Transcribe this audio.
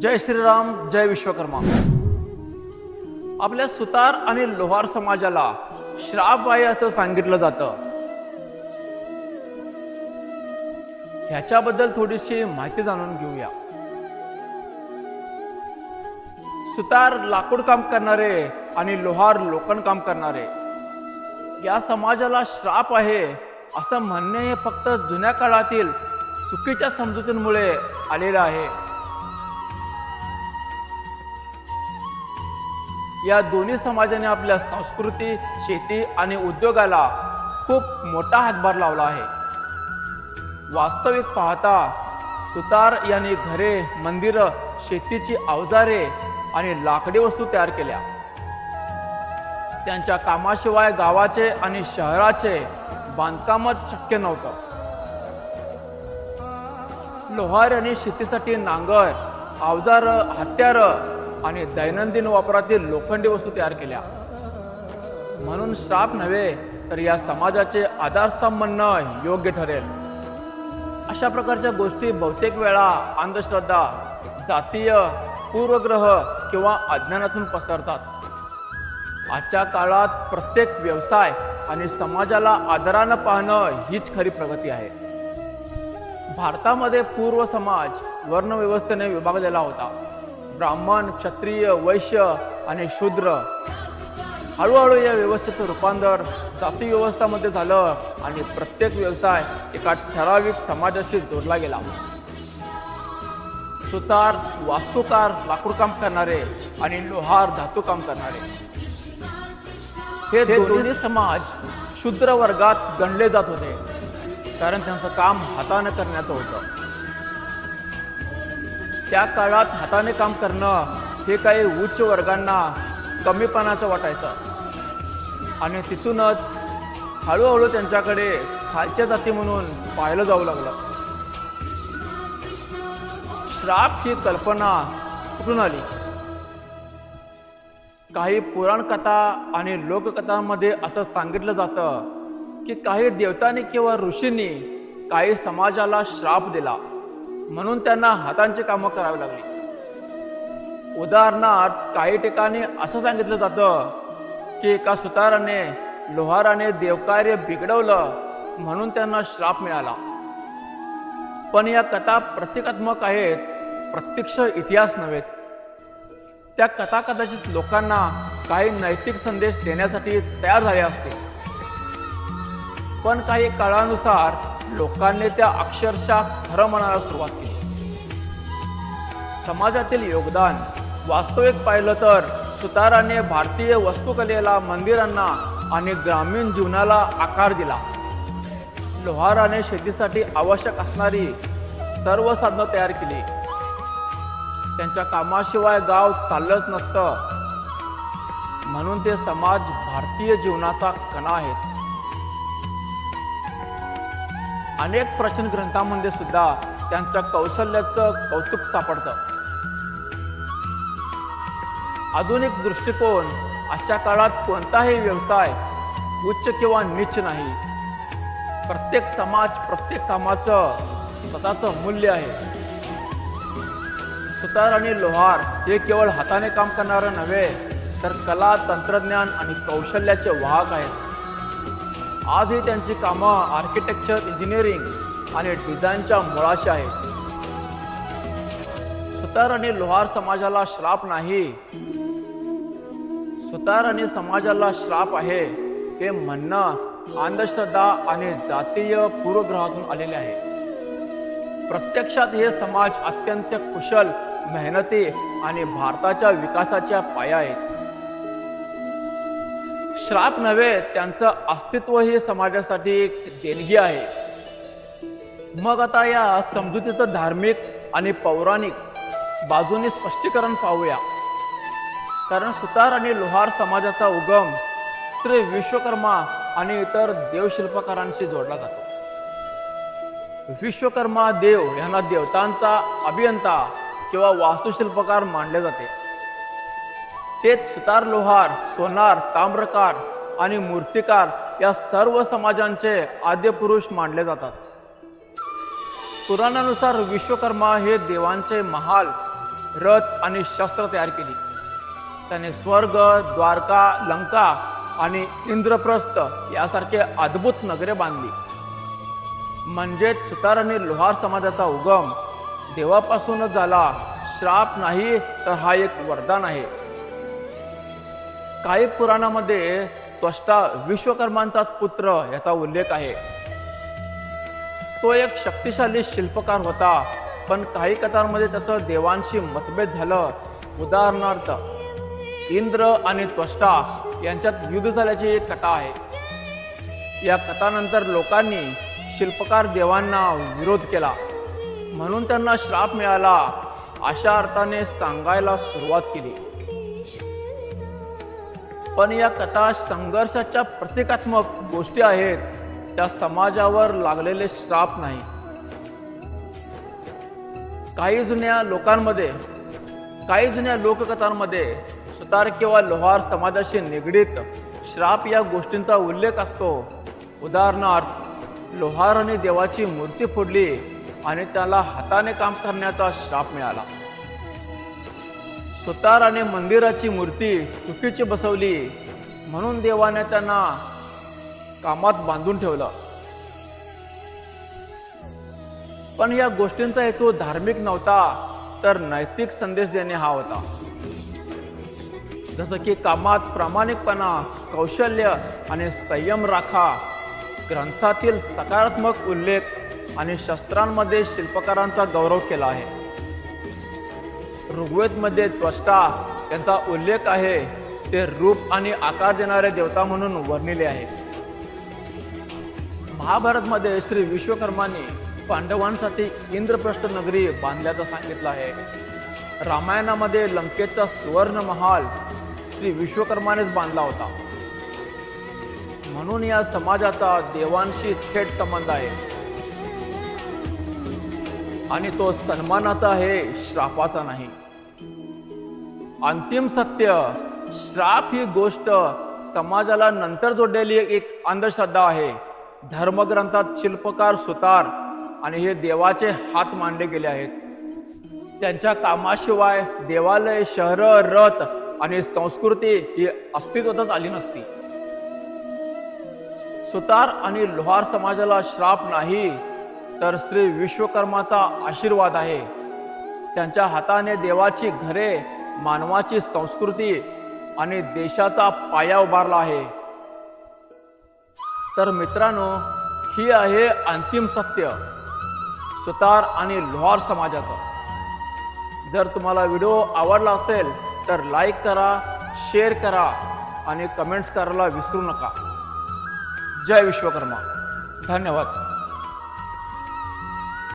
जय श्रीराम जय विश्वकर्मा. आपल्या सुतार आणि लोहार समाजाला श्राप आहे असं सांगितलं जातं. ह्याच्याबद्दल थोडीशी माहिती जाणून घेऊया. सुतार लाकूड काम करणारे आणि लोहार लोखंड काम करणारे या समाजाला श्राप आहे असं म्हणणे हे फक्त जुन्या काळातील चुकीच्या समजुतींमुळे आलेलं आहे. या दोन्ही समाजाने आपल्या संस्कृती शेती आणि उद्योगाला खूप मोठा हातभार लावला आहे. वास्तविक पाहता सुतार यांनी घरे मंदिरं शेतीची अवजारे आणि लाकडी वस्तू तयार केल्या. त्यांच्या कामाशिवाय गावाचे आणि शहराचे बांधकामच शक्य नव्हतं. लोहार यांनी शेतीसाठी नांगर अवजार हत्यार आणि दैनंदिन वापरातील लोखंडी वस्तू तयार केल्या. म्हणून श्राप नव्हे तर या समाजाचे आधारस्तंभ म्हणणं योग्य ठरेल. अशा प्रकारच्या गोष्टी बहुतेक वेळा अंधश्रद्धा जातीय पूर्वग्रह किंवा अज्ञानातून पसरतात. आजच्या काळात प्रत्येक व्यवसाय आणि समाजाला आदरानं पाहणं हीच खरी प्रगती आहे. भारतामध्ये पूर्व समाज वर्णव्यवस्थेने विभागलेला होता. ब्राह्मण क्षत्रिय वैश्य आणि शूद्र. हळूहळू या व्यवस्थेचं रूपांतर जाती व्यवस्थामध्ये झालं आणि प्रत्येक व्यवसाय एका ठराविक समाजाशी जोडला गेला. सुतार वास्तुकार लाकूड काम करणारे आणि लोहार धातू काम करणारे. हे दोन्ही समाज शूद्र वर्गात गणले जात होते. कारण त्यांचं काम हाताने करण्याचं होतं. त्या काळात हाताने काम करणं हे काही उच्च वर्गांना कमीपणाचं वाटायचं. आणि तिथूनच हळूहळू त्यांच्याकडे खालच्या जाती म्हणून पाहिलं जाऊ लागलं. श्राप ही कल्पना कुठून आली? काही पुराणकथा आणि लोककथांमध्ये असं सांगितलं जातं की काही देवतांनी किंवा ऋषींनी काही समाजाला श्राप दिला. म्हणून त्यांना हातांची कामं करावी लागली. उदाहरणार्थ काही ठिकाणी असं सांगितलं जातं की एका सुताराने लोहाराने देवकार्य बिघडवलं म्हणून त्यांना श्राप मिळाला. पण या कथा प्रतिकात्मक आहेत प्रत्यक्ष इतिहास नव्हेत. त्या कथा कदाचित लोकांना काही नैतिक संदेश देण्यासाठी तयार झाले असते पण काही काळानुसार लोकांनी त्या अक्षरशः खरं म्हणायला सुरुवात केली. समाजातील योगदान वास्तविक पाहिलं तर सुताराने भारतीय वस्तुकलेला मंदिरांना आणि ग्रामीण जीवनाला आकार दिला. लोहाराने शेतीसाठी आवश्यक असणारी सर्व साधनं तयार केली. त्यांच्या कामाशिवाय गाव चाललंच नसतं. म्हणून ते समाज भारतीय जीवनाचा कणा आहेत. अनेक प्राचीन ग्रंथांमध्ये सुद्धा त्यांच्या कौशल्याचं कौतुक सापडतं. आधुनिक दृष्टिकोन आजच्या काळात कोणताही व्यवसाय उच्च किंवा नीच नाही. प्रत्येक समाज प्रत्येक कामाचं स्वतःचं मूल्य आहे. सुतार आणि लोहार हे केवळ हाताने काम करणारं नव्हे तर कला तंत्रज्ञान आणि कौशल्याचे वाहक आहेत. आजही त्यांची कामं आर्किटेक्चर इंजिनिअरिंग आणि डिझाईनच्या मुळाशी आहेत. सुतार आणि लोहार समाजाला श्राप नाही. सुतार आणि समाजाला श्राप आहे हे म्हणणं अंधश्रद्धा आणि जातीय पूर्वग्रहातून आलेले आहे. प्रत्यक्षात हे समाज अत्यंत कुशल मेहनती आणि भारताच्या विकासाच्या पाया आहेत. श्राप नव्हे त्यांचं अस्तित्व हे समाजासाठी एक देणगी आहे. मग आता या समजुतीचं धार्मिक आणि पौराणिक बाजूने स्पष्टीकरण पाहूया. कारण सुतार आणि लोहार समाजाचा उगम श्री विश्वकर्मा आणि इतर देवशिल्पकारांशी जोडला जातो. विश्वकर्मा देव यांना देवतांचा अभियंता किंवा वास्तुशिल्पकार मानले जाते. तेच सुतार लोहार सोनार ताम्रकार आणि मूर्तिकार या सर्व समाजांचे आद्य पुरुष मानले जातात. पुराणानुसार विश्वकर्मा हे देवांचे महाल रथ आणि शस्त्र तयार केली. त्याने स्वर्ग द्वारका लंका आणि इंद्रप्रस्थ यासारखे अद्भुत नगरे बांधली. म्हणजेच सुतार आणि लोहार समाजाचा उगम देवापासूनच झाला. श्राप नाही तर हा एक वरदान आहे. काही पुराणामध्ये त्वष्टा विश्वकर्मांचाच पुत्र याचा उल्लेख आहे. तो एक शक्तिशाली शिल्पकार होता पण काही कथांमध्ये त्याचं देवांशी मतभेद झालं. उदाहरणार्थ इंद्र आणि त्वष्टा यांच्यात युद्ध झाल्याची एक कथा आहे. या कथानंतर लोकांनी शिल्पकार देवांना विरोध केला. म्हणून त्यांना श्राप मिळाला. अशा अर्थाने सांगायला सुरुवात केली. पण या कथा संघर्षाच्या प्रतिकात्मक गोष्टी आहेत. त्या समाजावर लागलेले श्राप नाही. काही जुन्या लोकांमध्ये काही जुन्या लोककथांमध्ये सुतार किंवा लोहार समाजाशी निगडीत श्राप या गोष्टींचा उल्लेख असतो. उदाहरणार्थ लोहाराने देवाची मूर्ती फोडली आणि त्याला हाताने काम करण्याचा श्राप मिळाला. सुताराने मंदिराची मूर्ती चुकीची बसवली. म्हणून देवाने त्यांना कामात बांधून ठेवलं. पण या गोष्टींचा हेतू धार्मिक नव्हता तर नैतिक संदेश देणे हा होता. जसं की कामात प्रामाणिकपणा कौशल्य आणि संयम राखा ग्रंथातील सकारात्मक उल्लेख आणि शस्त्रांमध्ये शिल्पकारांचा गौरव केला आहे. ऋग्वेदमध्ये त्वष्टा यांचा उल्लेख आहे. ते रूप आणि आकार देणारे देवता म्हणून वर्णिले आहे. महाभारतमध्ये श्री विश्वकर्माने पांडवांसाठी इंद्रप्रस्थ नगरी बांधल्याचं सांगितलं आहे. रामायणामध्ये लंकेचा सुवर्ण महाल श्री विश्वकर्मानेच बांधला होता. म्हणून या समाजाचा देवांशी थेट संबंध आहे. आणि तो सन्मानाचा आहे श्रापाचा नाही. अंतिम सत्य श्राप ही गोष्ट समाजाला नंतर जोडलेली एक अंधश्रद्धा आहे. धर्मग्रंथात शिल्पकार सुतार आणि हे देवाचे हात मांडले गेले आहेत. त्यांच्या कामाशिवाय देवालय शहर रथ आणि संस्कृती ही अस्तित्वातच आली नसती. सुतार आणि लोहार समाजाला श्राप नाही तर श्री विश्वकर्माचा आशीर्वाद आहे. त्यांच्या हाताने देवाची घरे मानवाची संस्कृती आणि देशाचा पाया उभारला आहे. तर मित्रांनो ही आहे अंतिम सत्य सुतार आणि लोहार समाजाचं. जर तुम्हाला व्हिडिओ आवडला असेल तर लाईक करा शेअर करा आणि कमेंट्स करायला विसरू नका. जय विश्वकर्मा. धन्यवाद.